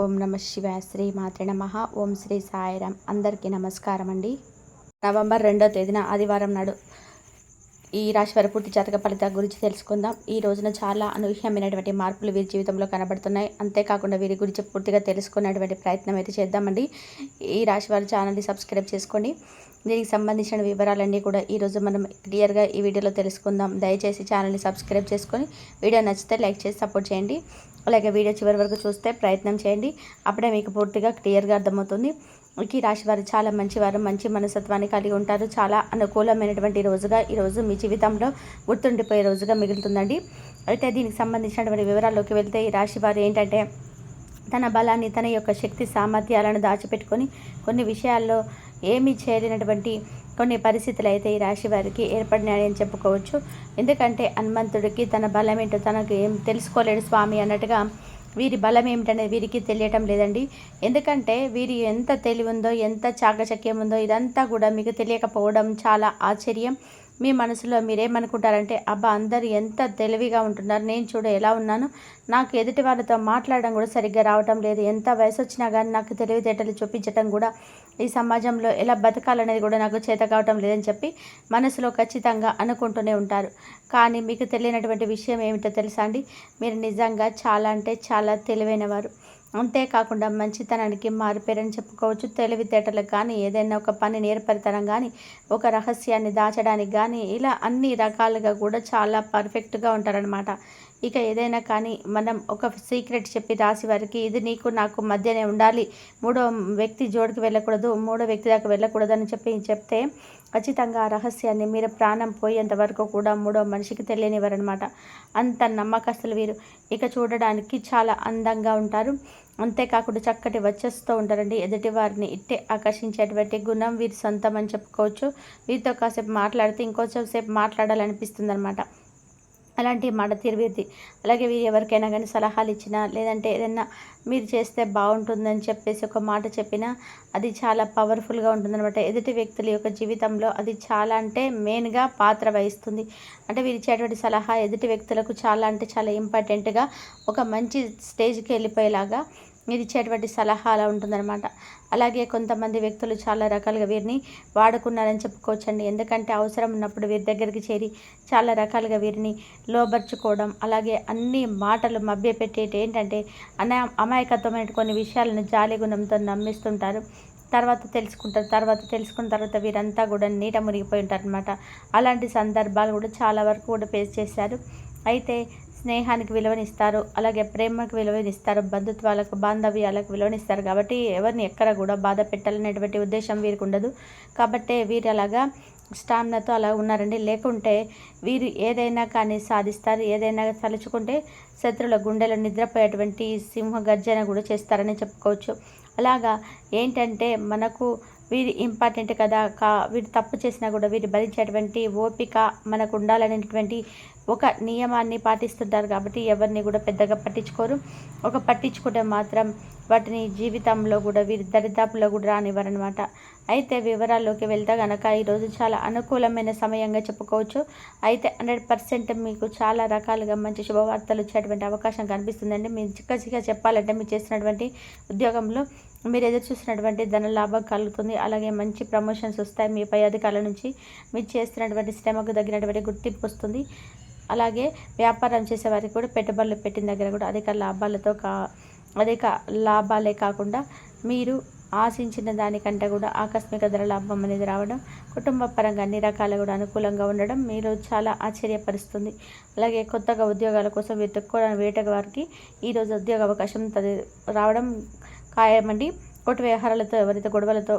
ఓం నమ శివాయ శ్రీ మాత్రే నమ. ఓం శ్రీ సాయిరామ్. అందరికీ నమస్కారం అండి నవంబర్ రెండో తేదీన ఆదివారం నాడు ఈ రాశి వారి పూర్తి జాతక ఫలితాల గురించి తెలుసుకుందాం. ఈ రోజున చాలా అనూహ్యమైనటువంటి మార్పులు వీరి జీవితంలో కనబడుతున్నాయి. అంతేకాకుండా వీరి గురించి పూర్తిగా తెలుసుకునేటువంటి ప్రయత్నం అయితే చేద్దామండి. ఈ రాశి వారి ఛానల్ని సబ్స్క్రైబ్ చేసుకోండి. దీనికి సంబంధించిన వివరాలన్నీ కూడా ఈరోజు మనం క్లియర్గా ఈ వీడియోలో తెలుసుకుందాం. దయచేసి ఛానల్ని సబ్స్క్రైబ్ చేసుకొని వీడియో నచ్చితే లైక్ చేసి సపోర్ట్ చేయండి. అలాగే వీడియో చివరి వరకు చూస్తే ప్రయత్నం చేయండి. అప్పుడే మీకు పూర్తిగా క్లియర్గా అర్థమవుతుంది. ఈ రాశి వారు చాలా మంచివారు మంచి మనస్తత్వాన్ని కలిగి ఉంటారు. చాలా అనుకూలమైనటువంటి రోజుగా ఈరోజు మీ జీవితంలో గుర్తుండిపోయే రోజుగా మిగులుతుందండి. అయితే దీనికి సంబంధించినటువంటి వివరాల్లోకి వెళ్తే ఈ రాశి వారు ఏంటంటే తన బలాన్ని తన యొక్క శక్తి సామర్థ్యాలను దాచిపెట్టుకొని కొన్ని విషయాల్లో ఏమీ చేయలేనటువంటి కొన్ని పరిస్థితులు అయితే ఈ రాశి వారికి ఏర్పడినాయని చెప్పుకోవచ్చు. ఎందుకంటే హనుమంతుడికి తన బలం ఏంటో తనకు ఏం తెలుసుకోలేడు స్వామి అన్నట్టుగా వీరి బలం ఏమిటనేది వీరికి తెలియటం లేదండి. ఎందుకంటే వీరి ఎంత తెలివి ఉందో ఎంత చాకచక్యం ఉందో ఇదంతా కూడా మీకు తెలియకపోవడం చాలా ఆశ్చర్యం. మీ మనసులో మీరేమనుకుంటారంటే అబ్బా అందరు ఎంత తెలివిగా ఉంటున్నారు నేను చూడ ఎలా ఉన్నాను. నాకు ఎదుటి వాళ్ళతో మాట్లాడడం కూడా సరిగ్గా రావటం లేదు. ఎంత వయసు వచ్చినా కానీ నాకు తెలివితేటలు చూపించటం కూడా ఈ సమాజంలో ఎలా బతకాలనేది కూడా నాకు చేత కావటం లేదని చెప్పి మనసులో ఖచ్చితంగా అనుకుంటూనే ఉంటారు. కానీ మీకు తెలియనటువంటి విషయం ఏమిటో తెలుసా అండి? మీరు నిజంగా చాలా అంటే చాలా తెలివైనవారు. అంతేకాకుండా మంచితనానికి మారిపోయారని చెప్పుకోవచ్చు. తెలివితేటలకు కానీ ఏదైనా ఒక పని నేర్పరితనం కానీ ఒక రహస్యాన్ని దాచడానికి కానీ ఇలా అన్ని రకాలుగా కూడా చాలా పర్ఫెక్ట్గా ఉంటారనమాట ఇక ఏదైనా కానీ మనం ఒక సీక్రెట్ చెప్పి రాసి వారికి ఇది నీకు నాకు మధ్యనే ఉండాలి. మూడో వ్యక్తి జోడికి వెళ్ళకూడదు మూడో వ్యక్తి దాకా వెళ్ళకూడదు అని చెప్పి చెప్తే ఖచ్చితంగా ఆ రహస్యాన్ని మీరు ప్రాణం పోయేంత వరకు కూడా మూడో మనిషికి తెలియనివ్వరనమాట అంత నమ్మకస్తులు వీరు. ఇక చూడడానికి చాలా అందంగా ఉంటారు. అంతేకాకుండా చక్కటి వచ్చేస్తూ ఉంటారండి. ఎదుటి వారిని ఇట్టే ఆకర్షించేటువంటి గుణం వీరి సొంతం అని చెప్పుకోవచ్చు. వీరితో కాసేపు మాట్లాడితే ఇంకొంచెం సేపు మాట్లాడాలనిపిస్తుంది అనమాట అలాంటి మాట తిరిగిద్ది అలాగే వీరు ఎవరికైనా కానీ సలహాలు ఇచ్చినా లేదంటే ఏదైనా మీరు చేస్తే బాగుంటుందని చెప్పేసి ఒక మాట చెప్పినా అది చాలా పవర్ఫుల్గా ఉంటుందన్నమాట. ఎదుటి వ్యక్తుల యొక్క జీవితంలో అది చాలా అంటే మెయిన్గా పాత్ర వహిస్తుంది. అంటే వీరు ఇచ్చేటువంటి సలహా ఎదుటి వ్యక్తులకు చాలా అంటే చాలా ఇంపార్టెంట్గా ఒక మంచి స్టేజ్కి వెళ్ళిపోయేలాగా మీరు ఇచ్చేటువంటి సలహా అలా ఉంటుందన్నమాట. అలాగే కొంతమంది వ్యక్తులు చాలా రకాలుగా వీరిని వాడుకున్నారని చెప్పుకోవచ్చండి. ఎందుకంటే అవసరం ఉన్నప్పుడు వీరి దగ్గరికి చేరి చాలా రకాలుగా వీరిని లోబర్చుకోవడం అలాగే అన్ని మాటలు మభ్యపెట్టేటి ఏంటంటే అనా అమాయకత్వమైన కొన్ని విషయాలను జాలి గుణంతో నమ్మిస్తుంటారు. తర్వాత తెలుసుకుంటారు. తర్వాత తెలుసుకున్న తర్వాత వీరంతా కూడా నీట మునిగిపోయి ఉంటారు అనమాట అలాంటి సందర్భాలు కూడా చాలా వరకు కూడా ఫేస్ చేశారు. అయితే స్నేహానికి విలువనిస్తారు అలాగే ప్రేమకు విలువనిస్తారు బంధుత్వాలకు బాంధవ్యాలకు విలువనిస్తారు. కాబట్టి ఎవరిని ఎక్కడ కూడా బాధ పెట్టాలనేటువంటి ఉద్దేశం వీరికి ఉండదు. కాబట్టి వీరు అలాగా స్టామినాతో అలా ఉన్నారండి. లేకుంటే వీరు ఏదైనా కానీ సాధిస్తారు. ఏదైనా తలుచుకుంటే శత్రుల గుండెలో నిద్రపోయేటువంటి సింహ గర్జన కూడా చేస్తారని చెప్పుకోవచ్చు. అలాగా ఏంటంటే మనకు వీరి ఇంపార్టెంట్ కదా. కా వీరు తప్పు చేసినా కూడా వీరు భరించేటువంటి ఓపిక మనకు ఉండాలనేటువంటి ఒక నియమాన్ని పాటిస్తుంటారు కాబట్టి ఎవరిని కూడా పెద్దగా పట్టించుకోరు. ఒక పట్టించుకుంటే మాత్రం వాటిని జీవితంలో కూడా వీరి దరిదాపులో కూడా రానివ్వరనమాట అయితే వివరాల్లోకి వెళ్తే కనుక ఈరోజు చాలా అనుకూలమైన సమయంగా చెప్పుకోవచ్చు. అయితే హండ్రెడ్ పర్సెంట్ మీకు చాలా రకాలుగా మంచి శుభవార్తలు వచ్చేటువంటి అవకాశం కనిపిస్తుందండి. మీరు చిక్క చెప్పాలంటే మీరు చేసినటువంటి ఉద్యోగంలో మీరు ఎదురు చూసినటువంటి ధన లాభం కలుగుతుంది. అలాగే మంచి ప్రమోషన్స్ వస్తాయి. మీ పై అధికారుల నుంచి మీరు చేస్తున్నటువంటి శ్రమకు తగినటువంటి గుర్తింపు వస్తుంది. అలాగే వ్యాపారం చేసే వారికి కూడా పెట్టుబడులు పెట్టిన దగ్గర కూడా అధిక లాభాలతో కా అధిక లాభాలే కాకుండా మీరు ఆశించిన దానికంటే కూడా ఆకస్మిక ధర లాభం అనేది రావడం కుటుంబ పరంగా అన్ని రకాలు కూడా అనుకూలంగా ఉండడం మీరు చాలా ఆశ్చర్యపరుస్తుంది. అలాగే కొత్తగా ఉద్యోగాల కోసం వెతుక్కోవడం వేట వారికి ఈరోజు ఉద్యోగ అవకాశం రావడం ఖాయమండి. కోటి వ్యవహారాలతో ఎవరైతే గొడవలతో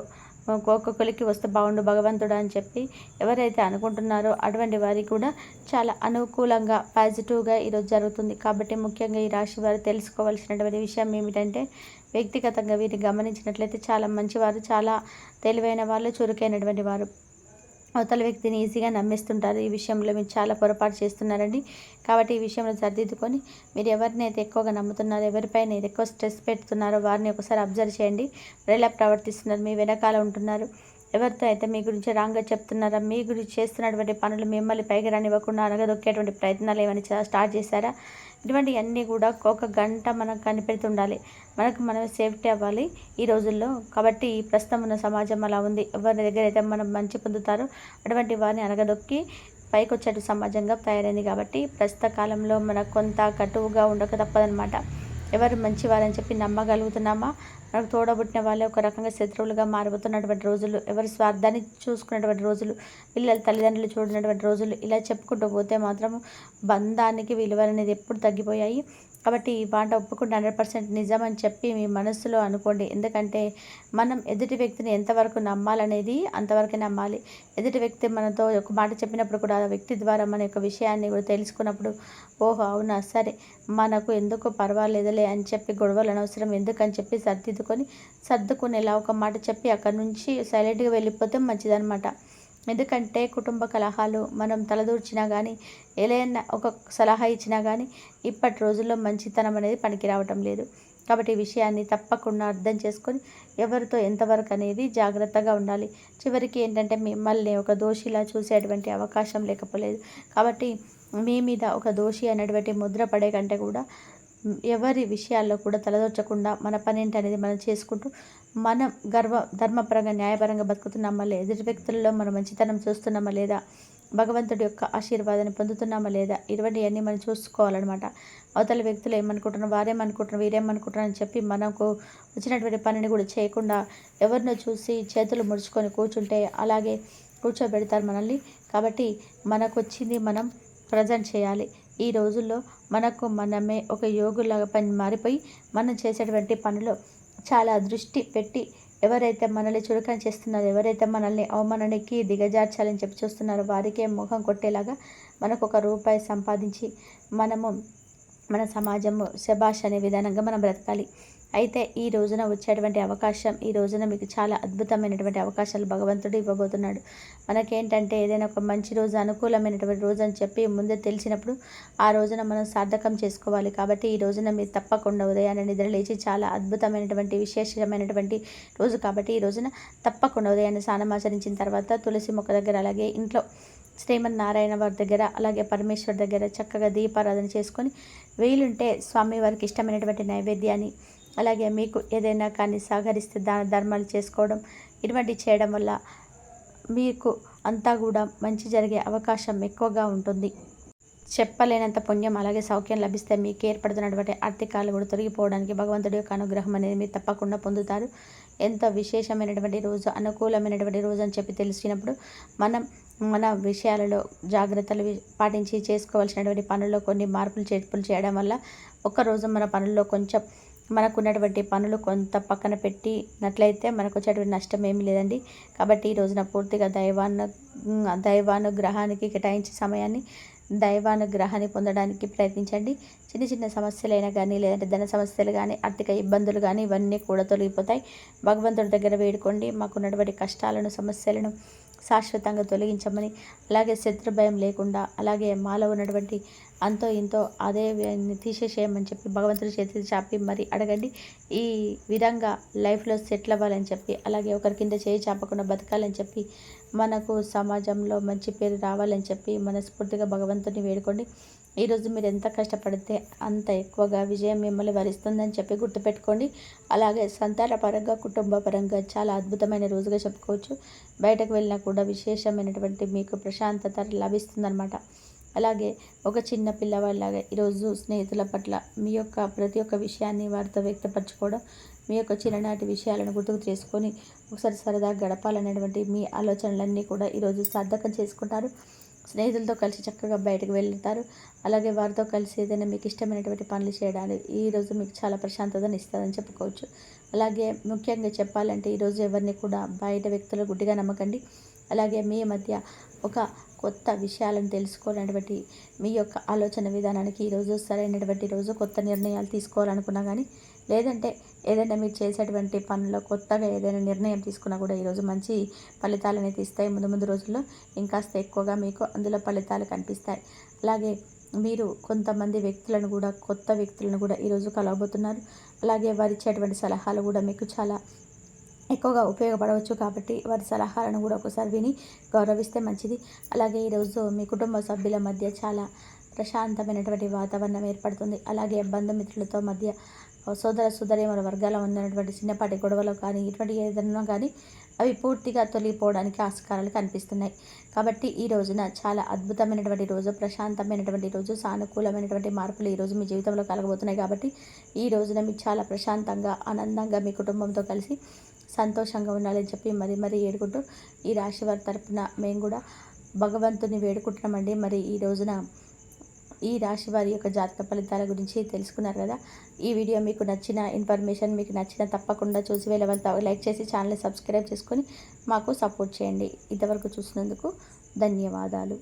ఒక్కొక్కరికి వస్తే బాగుండు భగవంతుడు అని చెప్పి ఎవరైతే అనుకుంటున్నారో అటువంటి వారికి కూడా చాలా అనుకూలంగా పాజిటివ్గా ఈరోజు జరుగుతుంది. కాబట్టి ముఖ్యంగా ఈ రాశి వారు తెలుసుకోవాల్సినటువంటి విషయం ఏమిటంటే వ్యక్తిగతంగా వీరిని గమనించినట్లయితే చాలా మంచివారు చాలా తెలివైన వాళ్ళు చురుకైనటువంటి వారు. అవతల వ్యక్తిని ఈజీగా నమ్మిస్తుంటారు. ఈ విషయంలో మీరు చాలా పొరపాటు చేస్తున్నారండి. కాబట్టి ఈ విషయంలో సర్దిద్దుకొని మీరు ఎవరినైతే ఎక్కువగా నమ్ముతున్నారో ఎవరిపైన ఎక్కువ స్ట్రెస్ పెడుతున్నారో వారిని ఒకసారి అబ్జర్వ్ చేయండి. ఎలా ప్రవర్తిస్తున్నారు? మీ వెనకాల ఉంటున్నారు. ఎవరితో అయితే మీ గురించి రాంగ్గా చెప్తున్నారా మీ గురించి చేస్తున్నటువంటి పనులు మిమ్మల్ని పైకి రానివ్వకుండా అనగదొక్కేటువంటి ప్రయత్నాలు ఏమైనా స్టార్ట్ చేశారా? ఇటువంటివన్నీ కూడా ఒక గంట మనకు కనిపెడుతుండాలి. మనకు మనం సేఫ్టీ అవ్వాలి ఈ రోజుల్లో. కాబట్టి ప్రస్తుతం ఉన్న సమాజం అలా ఉంది. ఎవరి దగ్గర అయితే మనం మంచి పొందుతారో అటువంటి వారిని అనగదొక్కి పైకి వచ్చేటు సమాజంగా తయారైంది. కాబట్టి ప్రస్తుత కాలంలో మనకు కొంత కటువుగా ఉండక తప్పదనమాట ఎవరు మంచివారని చెప్పి నమ్మగలుగుతున్నామా? మనకు తోడబుట్టిన వాళ్ళే ఒక రకంగా శత్రువులుగా మారిపోతున్నటువంటి రోజులు ఎవరి స్వార్థాన్ని చూసుకున్నటువంటి రోజులు పిల్లల తల్లిదండ్రులు చూడనటువంటి రోజులు ఇలా చెప్పుకుంటూ పోతే మాత్రం బంధానికి విలువలు అనేది ఎప్పుడు తగ్గిపోయాయి. కాబట్టి ఈ మాట ఒప్పుకుంటే హండ్రెడ్ పర్సెంట్ నిజం అని చెప్పి మీ మనసులో అనుకోండి. ఎందుకంటే మనం ఎదుటి వ్యక్తిని ఎంతవరకు నమ్మాలనేది అంతవరకు నమ్మాలి. ఎదుటి వ్యక్తి మనతో ఒక మాట చెప్పినప్పుడు కూడా ఆ వ్యక్తి ద్వారా మన యొక్క విషయాన్ని కూడా తెలుసుకున్నప్పుడు ఓహో అవునా సరే మనకు ఎందుకు పర్వాలేదులే అని చెప్పి గొడవలు అనవసరం ఎందుకని చెప్పి సర్దిద్దుకొని సర్దుకునేలా ఒక మాట చెప్పి అక్కడి నుంచి సైలెంట్గా వెళ్ళిపోతే మంచిదన్నమాట. ఎందుకంటే కుటుంబ కలహాలు మనం తలదూర్చినా కానీ ఏదైనా ఒక సలహా ఇచ్చినా కానీ ఇప్పటి రోజుల్లో మంచితనం అనేది పనికి రావటం లేదు. కాబట్టి ఈ విషయాన్ని తప్పకుండా అర్థం చేసుకొని ఎవరితో ఎంతవరకు అనేది జాగ్రత్తగా ఉండాలి. చివరికి ఏంటంటే మిమ్మల్ని ఒక దోషిలా చూసేటువంటి అవకాశం లేకపోలేదు. కాబట్టి మీ మీద ఒక దోషి అనేటువంటి ముద్ర పడే కంటే కూడా ఎవరి విషయాల్లో కూడా తలదొచ్చకుండా మన పనేంటి అనేది మనం చేసుకుంటూ మనం గర్వ ధర్మపరంగా న్యాయపరంగా బతుకుతున్నామా లేదా? ఎదుటి వ్యక్తుల్లో మనం మంచితనం చూస్తున్నామా లేదా? భగవంతుడి యొక్క ఆశీర్వాదాన్ని పొందుతున్నామా లేదా? ఇటువంటివన్నీ మనం చూసుకోవాలన్నమాట. అవతల వ్యక్తులు ఏమనుకుంటున్నారు? వారేమనుకుంటున్నారు? వీరేమనుకుంటున్నారు అని చెప్పి మనకు వచ్చినటువంటి పనిని కూడా చేయకుండా ఎవరినో చూసి చేతులు ముడుచుకొని కూర్చుంటే అలాగే కూర్చోబెడతారు మనల్ని. కాబట్టి మనకు వచ్చింది మనం ప్రజెంట్ చేయాలి. ఈ రోజుల్లో మనకు మనమే ఒక యోగులాగా పని మారిపోయి మనం చేసేటువంటి పనిలో చాలా దృష్టి పెట్టి ఎవరైతే మనల్ని చురుకని చేస్తున్నారో ఎవరైతే మనల్ని అవమానానికి దిగజార్చాలని చెప్పి చూస్తున్నారో వారికే ముఖం కొట్టేలాగా మనకు ఒక రూపాయి సంపాదించి మనము మన సమాజము శబాష్ అనే విధానంగా మనం బ్రతకాలి. అయితే ఈ రోజున వచ్చేటువంటి అవకాశం ఈ రోజున మీకు చాలా అద్భుతమైనటువంటి అవకాశాలు భగవంతుడు ఇవ్వబోతున్నాడు. మనకేంటంటే ఏదైనా ఒక మంచి రోజు అనుకూలమైనటువంటి రోజు అని చెప్పి ముందే తెలిసినప్పుడు ఆ రోజున మనం సార్థకం చేసుకోవాలి. కాబట్టి ఈ రోజున మీరు తప్పకుండా ఉదయాన్నే నిద్ర లేచి చాలా అద్భుతమైనటువంటి విశేషమైనటువంటి రోజు. కాబట్టి ఈ రోజున తప్పకుండా ఉదయాన్నే స్నానం ఆచరించిన తర్వాత తులసి మొక్క దగ్గర అలాగే ఇంట్లో శ్రీమన్నారాయణ వారి దగ్గర అలాగే పరమేశ్వర్ దగ్గర చక్కగా దీపారాధన చేసుకొని వీలుంటే స్వామి వారికి ఇష్టమైనటువంటి నైవేద్యాన్ని అలాగే మీకు ఏదైనా కానీ సహకరిస్తే దాన ధర్మాలు చేసుకోవడం ఇటువంటి చేయడం వల్ల మీకు అంతా కూడా మంచి జరిగే అవకాశం ఎక్కువగా ఉంటుంది. చెప్పలేనంత పుణ్యం అలాగే సౌఖ్యం లభిస్తే మీకు ఏర్పడుతున్నటువంటి ఆర్థికాలు కూడా తొలగిపోవడానికి భగవంతుడి యొక్క అనుగ్రహం అనేది మీరు తప్పకుండా పొందుతారు. ఎంత విశేషమైనటువంటి రోజు అనుకూలమైనటువంటి రోజు అని చెప్పి తెలిసినప్పుడు మనం మన విషయాలలో జాగ్రత్తలు పాటించి చేసుకోవాల్సినటువంటి పనుల్లో కొన్ని మార్పులు చేర్పులు చేయడం వల్ల ఒక్కరోజు మన పనుల్లో కొంచెం మనకున్నటువంటి పనులు కొంత పక్కన పెట్టినట్లయితే మనకు వచ్చేటువంటి నష్టం ఏమీ లేదండి. కాబట్టి ఈ రోజున పూర్తిగా దైవాను దైవానుగ్రహానికి కేటాయించే సమయాన్ని దైవానుగ్రహాన్ని పొందడానికి ప్రయత్నించండి. చిన్న చిన్న సమస్యలైనా కానీ లేదంటే ధన సమస్యలు కానీ ఆర్థిక ఇబ్బందులు కానీ ఇవన్నీ కూడా తొలగిపోతాయి. భగవంతుడి దగ్గర వేడుకోండి. మాకున్నటువంటి కష్టాలను సమస్యలను శాశ్వతంగా తొలగించమని అలాగే శత్రు భయం లేకుండా అలాగే మాలో ఉన్నటువంటి అంతో ఇంతో అదే తీసేసేయమని చెప్పి భగవంతుడి చేతి చాపి మరి అడగండి. ఈ విధంగా లైఫ్లో సెటిల్ అవ్వాలని చెప్పి అలాగే ఒకరి కింద చేయి చాపకుండా బతకాలని చెప్పి మనకు సమాజంలో మంచి పేరు రావాలని చెప్పి మనస్ఫూర్తిగా భగవంతుని వేడుకోండి. ఈరోజు మీరు ఎంత కష్టపడితే అంత ఎక్కువగా విజయం మిమ్మల్ని వరిస్తుందని చెప్పి గుర్తుపెట్టుకోండి. అలాగే సంతాన పరంగా కుటుంబ పరంగా చాలా అద్భుతమైన రోజుగా చెప్పుకోవచ్చు. బయటకు వెళ్ళినా కూడా విశేషమైనటువంటి మీకు ప్రశాంతత లభిస్తుందన్నమాట. అలాగే ఒక చిన్న పిల్లవాడిలాగా ఈరోజు స్నేహితుల పట్ల మీ యొక్క ప్రతి ఒక్క విషయాన్ని వారితో వ్యక్తపరచుకోవడం మీ యొక్క చిన్ననాటి విషయాలను గుర్తుకు చేసుకొని ఒకసారి సరదా గడపాలనేటువంటి మీ ఆలోచనలన్నీ కూడా ఈరోజు సార్థకం చేసుకుంటారు. స్నేహితులతో కలిసి చక్కగా బయటకు వెళ్తారు. అలాగే వారితో కలిసి ఏదైనా మీకు ఇష్టమైనటువంటి పనులు చేయడానికి ఈరోజు మీకు చాలా ప్రశాంతతను ఇస్తుందని చెప్పుకోవచ్చు. అలాగే ముఖ్యంగా చెప్పాలంటే ఈరోజు ఎవరిని కూడా బయట వ్యక్తులు గుడ్డిగా నమ్మకండి. అలాగే మీ మధ్య ఒక కొత్త విషయాలను తెలుసుకోనటువంటి మీ యొక్క ఆలోచన విధానానికి ఈరోజు సరైనటువంటి రోజు కొత్త నిర్ణయాలు తీసుకోవాలనుకున్నా కానీ లేదంటే ఏదైనా మీరు చేసేటువంటి పనుల్లో కొత్తగా ఏదైనా నిర్ణయం తీసుకున్నా కూడా ఈరోజు మంచి ఫలితాలు అనేది ఇస్తాయి ముందు ముందు రోజుల్లో ఇంకాస్త ఎక్కువగా మీకు అందులో ఫలితాలు కనిపిస్తాయి. అలాగే మీరు కొంతమంది వ్యక్తులను కూడా కొత్త వ్యక్తులను కూడా ఈరోజు కలవబోతున్నారు. అలాగే వారిచ్చేటువంటి సలహాలు కూడా మీకు చాలా ఎక్కువగా ఉపయోగపడవచ్చు కాబట్టి వారి సలహాలను కూడా ఒకసారి విని గౌరవిస్తే మంచిది. అలాగే ఈరోజు మీ కుటుంబ సభ్యుల మధ్య చాలా ప్రశాంతమైనటువంటి వాతావరణం ఏర్పడుతుంది. అలాగే బంధుమిత్రులతో మధ్య సోదర సుదరేమల వర్గాల ఉన్నటువంటి చిన్నపాటి గొడవలు కానీ ఇటువంటి ఏదైనా కానీ అవి పూర్తిగా తొలగిపోవడానికి ఆస్కారాలు కనిపిస్తున్నాయి. కాబట్టి ఈ రోజున చాలా అద్భుతమైనటువంటి రోజు ప్రశాంతమైనటువంటి రోజు సానుకూలమైనటువంటి మార్పులు ఈరోజు మీ జీవితంలో కలగబోతున్నాయి కాబట్టి ఈ రోజున మీకు చాలా ప్రశాంతంగా ఆనందంగా మీ కుటుంబంతో కలిసి సంతోషంగా ఉండాలని చెప్పి మరి మరి ఏడుకుంటూ ఈ రాశి వారి తరపున మేము కూడా భగవంతుని వేడుకుంటున్నామండి. మరి ఈ రోజున ఈ రాశి వారి యొక్క జాతక ఫలితాల గురించి తెలుసుకున్నారు కదా. ఈ వీడియో మీకు నచ్చిన ఇన్ఫర్మేషన్ మీకు నచ్చిన తప్పకుండా చూసి వెళ్ళవలతో లైక్ చేసి ఛానల్ని సబ్స్క్రైబ్ చేసుకొని మాకు సపోర్ట్ చేయండి. ఇంతవరకు చూసినందుకు ధన్యవాదాలు.